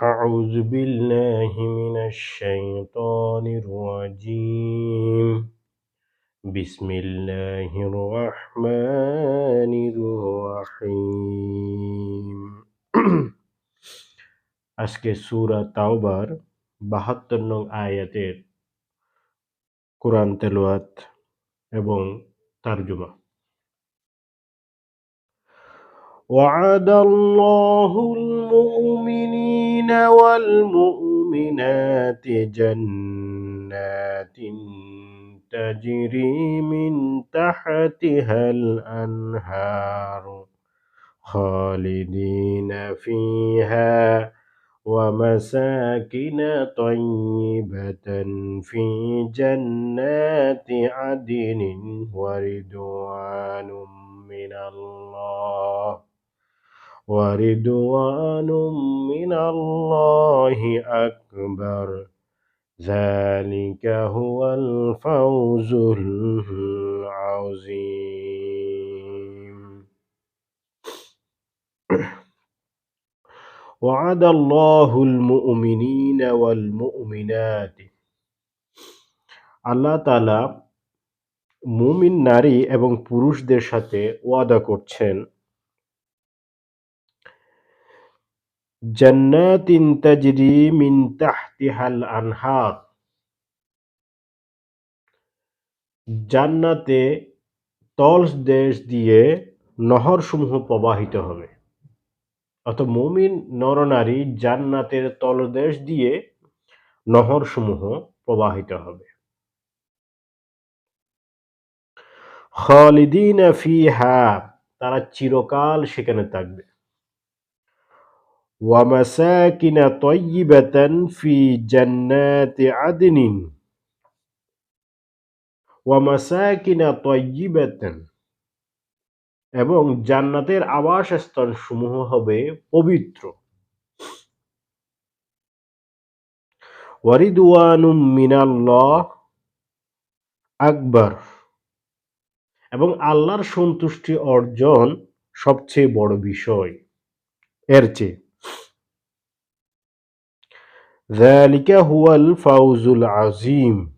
أعوذ بالله من الشيطان الرجيم بسم الله الرحمن الرحيم আজকে সূরা তাওবার বাহাত্তর নং আয়াতের কোরআন তেলাওয়াত এবং তারজমা وعد الله المؤمنين والمؤمنات جنات تجري من تحتها الأنهار خالدين فيها ومساكن طيبة في جنات عدن ورضوان من الله ورضوان من الله أكبر ذلك هو الفوز العظيم وعد الله المؤمنين والمؤمنات আল্লাহ তালা মুমিন নারী এবং পুরুষদের সাথে ওয়াদা করছেন জান্নাতিন তাজরি মিন তাহতিহাল আনহার। জান্নাতে তল দেশ দিয়ে নহরসমূহ প্রবাহিত হবে। অত মুমিন, নরনারী জান্নাতের তলদেশ দিয়ে নহরসমূহ প্রবাহিত হবে। খালিদিনা ফিহা, তারা চিরকাল সেখানে থাকবে। ওয়ামাসাকিনা তয়্যিবাতান ফি জান্নাতি আদনিন ওয়ামাসাকিনা তয়্যিবাতান এবং জান্নাতের আবাসস্থল সমূহ হবে পবিত্র। ওয়ারিদুয়ানুম আকবর এবং আল্লাহর সন্তুষ্টি অর্জন সবচেয়ে বড় বিষয়। এর চেয়ে জালিকা হুয়াল ফাউজুল আজিম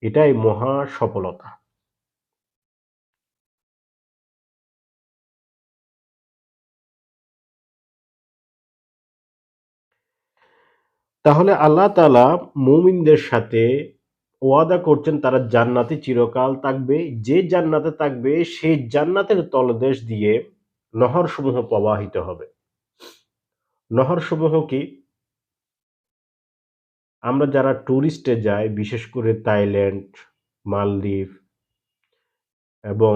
এটাই মহা সফলতা। তাহলে আল্লাহ তালা মুমিনদের সাথে ওয়াদা করছেন, তারা জান্নাতে চিরকাল থাকবে। যে জান্নাতে থাকবে সেই জান্নাতের তলদেশ দিয়ে নহরসমূহ প্রবাহিত হবে। নহরসমূহ কি? আমরা যারা ট্যুরিস্টে যাই, বিশেষ করে থাইল্যান্ড, মালদ্বীপ এবং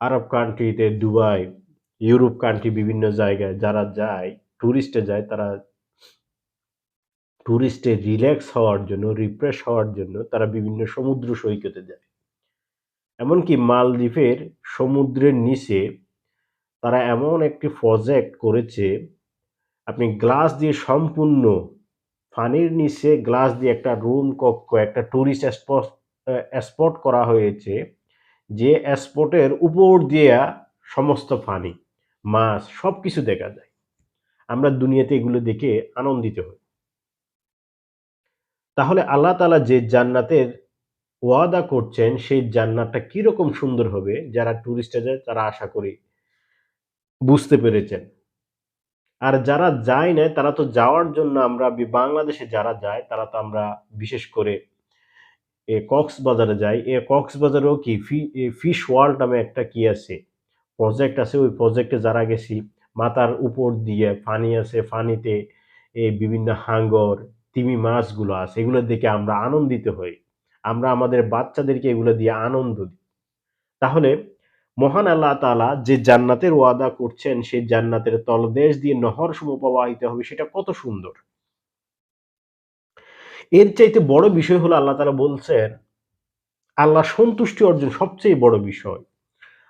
আরব কান্ট্রিতে দুবাই, ইউরোপ কান্ট্রি বিভিন্ন জায়গায় যারা যায় ট্যুরিস্টে যায়, তারা ট্যুরিস্টে রিল্যাক্স হওয়ার জন্য রিফ্রেশ হওয়ার জন্য তারা বিভিন্ন সমুদ্র সৈকতে যায়। এমনকি মালদ্বীপের সমুদ্রের নিচে তারা এমন একটি প্রজেক্ট করেছে, আপনি গ্লাস দিয়ে সম্পূর্ণ পানির নিচে গ্লাস দিয়ে একটা রুম কক্ষ একটা ট্যুরিস্ট স্পট করা হয়েছে, যে স্পটের উপর দিয়ে সমস্ত ফানি মাছ সব কিছু দেখা যায়। আমরা দুনিয়াতে এগুলো দেখে আনন্দিত হই। তাহলে আল্লাহ তালা যে জান্নাতের ওয়াদা করছেন, সেই জান্নাতটা কীরকম সুন্দর হবে, যারা ট্যুরিস্টে যায় তারা আশা করি বুঝতে পেরেছেন। আর যারা যায় না তারা তো যাওয়ার জন্য আমরা বাংলাদেশে যারা যায়, তারা তো আমরা বিশেষ করে এ কক্সবাজারে যাই। এ কক্সবাজারেও কি ফি ফিশ ওয়ার্ল্ড নামে একটা কি আছে? প্রজেক্ট আছে, ওই প্রজেক্টে যারা গেছি, মাথার উপর দিয়ে ফানি আছে ফানিতে এই বিভিন্ন হাঙ্গর, তিমি মাছগুলো আছে, এগুলো দেখে আমরা আনন্দিত হই। আমরা আমাদের বাচ্চাদেরকে এগুলো দিয়ে আনন্দ দিই। তাহলে মহান আল্লাহ তালা যে জান্নাতের ওয়াদা করছেন, সেই জান্নাতের তলদেশ দিয়ে নহর সম প্রবাহিত হবে, সেটা কত সুন্দর। এর চাইতে বড় বিষয় হলো আল্লাহ তালা বলছেন, আল্লাহ সন্তুষ্টি অর্জন সবচেয়ে বড় বিষয়।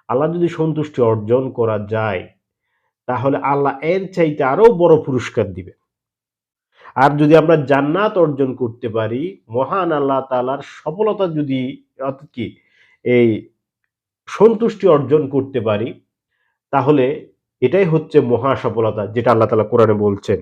আল্লাহ যদি সন্তুষ্টি অর্জন করা যায়, তাহলে আল্লাহ এর চাইতে আরও বড় পুরস্কার দিবে আর যদি আমরা জান্নাত অর্জন করতে পারি, মহান আল্লাহ তালার সফলতা যদি, অর্থাৎ কি, এই সন্তুষ্টি অর্জন করতে পারি, তাহলে এটাই হচ্ছে মহা সফলতা যেটা আল্লাহ তালা কোরআনে বলছেন।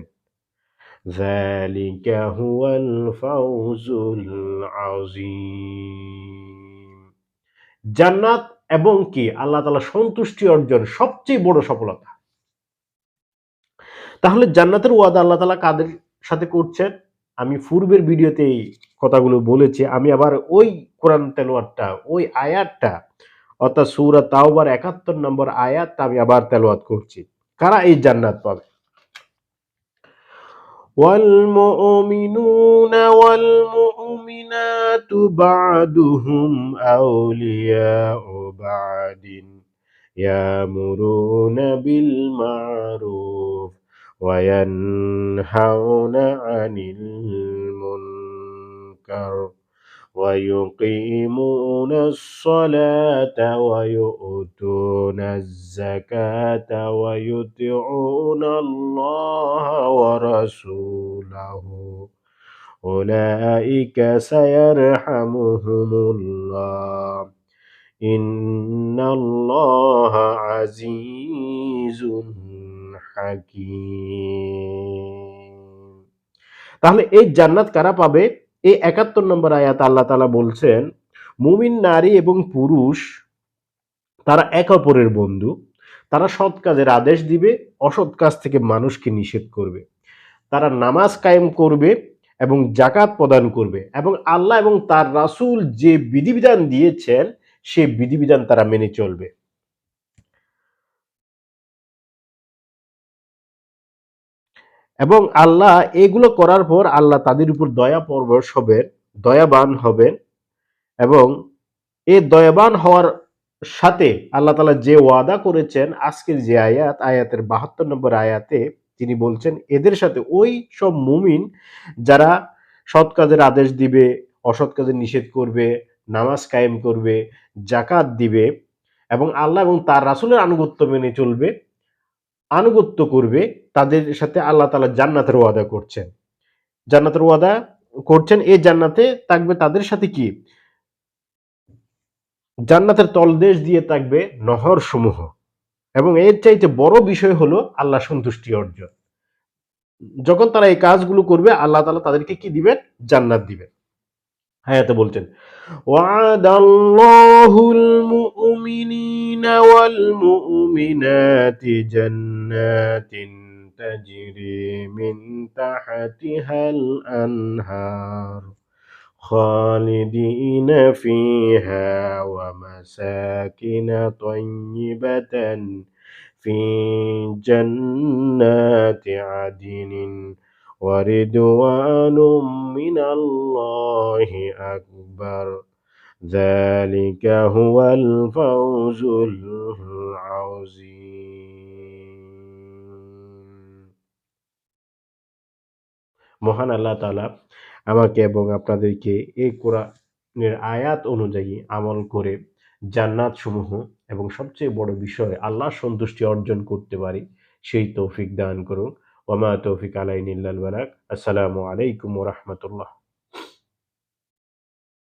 জান্নাত এবং কি? আল্লাহ তালা সন্তুষ্টি অর্জন সবচেয়ে বড় সফলতা। তাহলে জান্নাতের ওয়াদা আল্লাহ তালা কাদের সাথে করছেন? আমি পূর্বের ভিডিওতে এই কথাগুলো বলেছি, আমি আবার ওই কোরআন তেলোয়ারটা ওই আয়ারটা অর্থাৎ সূরা তাওবার 71 নম্বর আয়াতটা আমি আবার তেলাওয়াত করছি কারা এই জান্নাত পাবে والمؤمنون والمؤمنات بعضهم أولياء بعض يأمرون بالمعروف وينهون عن المنكر ويقيمون الصلاة ويؤتون الزكاة ويطيعون الله ورسوله أولئك سيرحمهم الله إن الله عزيز حكيم তাহলে এই জান্নাত কারা পাবে এই একাত্তর নম্বর আয়াত আল্লাহ তালা বলছেন, মুমিন নারী এবং পুরুষ, তারা এক অপরের বন্ধু, তারা সৎ কাজের আদেশ দিবে, অসৎ কাজ থেকে মানুষকে নিষেধ করবে। তারা নামাজ কায়েম করবে এবং জাকাত প্রদান করবে এবং আল্লাহ এবং তার রাসুল যে বিধিবিধান দিয়েছেন, সে বিধিবিধান তারা মেনে চলবে। এবং আল্লাহ এগুলো করার পর আল্লাহ তাদের উপর দয়া পরবশ হবেন দয়াবান হবেন এবং এই দয়াবান হওয়ার সাথে আল্লাহ তালা যে ওয়াদা করেছেন, আজকের যে আয়াত, আয়াতের বাহাত্তর নম্বর আয়াতে তিনি বলছেন, এদের সাথে ওই সব মুমিন যারা সৎ কাজের আদেশ দিবে, অসৎ কাজের নিষেধ করবে, নামাজ কায়েম করবে জাকাত দিবে এবং আল্লাহ এবং তার রাসুলের আনুগত্য মেনে চলবে আনুগত্য করবে, তাদের সাথে আল্লাহ তাআলা জান্নাতের ওয়াদা করছেন। জান্নাতের ওয়াদা করছেন এই জান্নাতে থাকবে তাদের সাথে কি? জান্নাতের তলদেশ দিয়ে থাকবে নহর সমূহ। এবং এর চাইতে বড় বিষয় হলো আল্লাহ সন্তুষ্টি অর্জন। যখন তারা এই কাজগুলো করবে, আল্লাহ তালা তাদেরকে কি দিবেন? জান্নাত দিবেন। হায়াতে বলছেন وعد الله المؤمنين والمؤمنات جنات تجري من تحتها الأنهار خالدين فيها ومساكن طيبة في جنات عدن ورضوان من الله أكبر ذلك هو الفوز العظيم মহান আল্লাহ তাআলা আমাকে এবং আপনাদেরকে এই কোরআনের আয়াত অনুযায়ী আমল করে জান্নাত সমূহ এবং সবচেয়ে বড় বিষয় আল্লাহর সন্তুষ্টি অর্জন করতে পারি সেই তৌফিক দান করুন وما توفيق علينا إلا البلاغ. السلام عليكم ورحمة الله.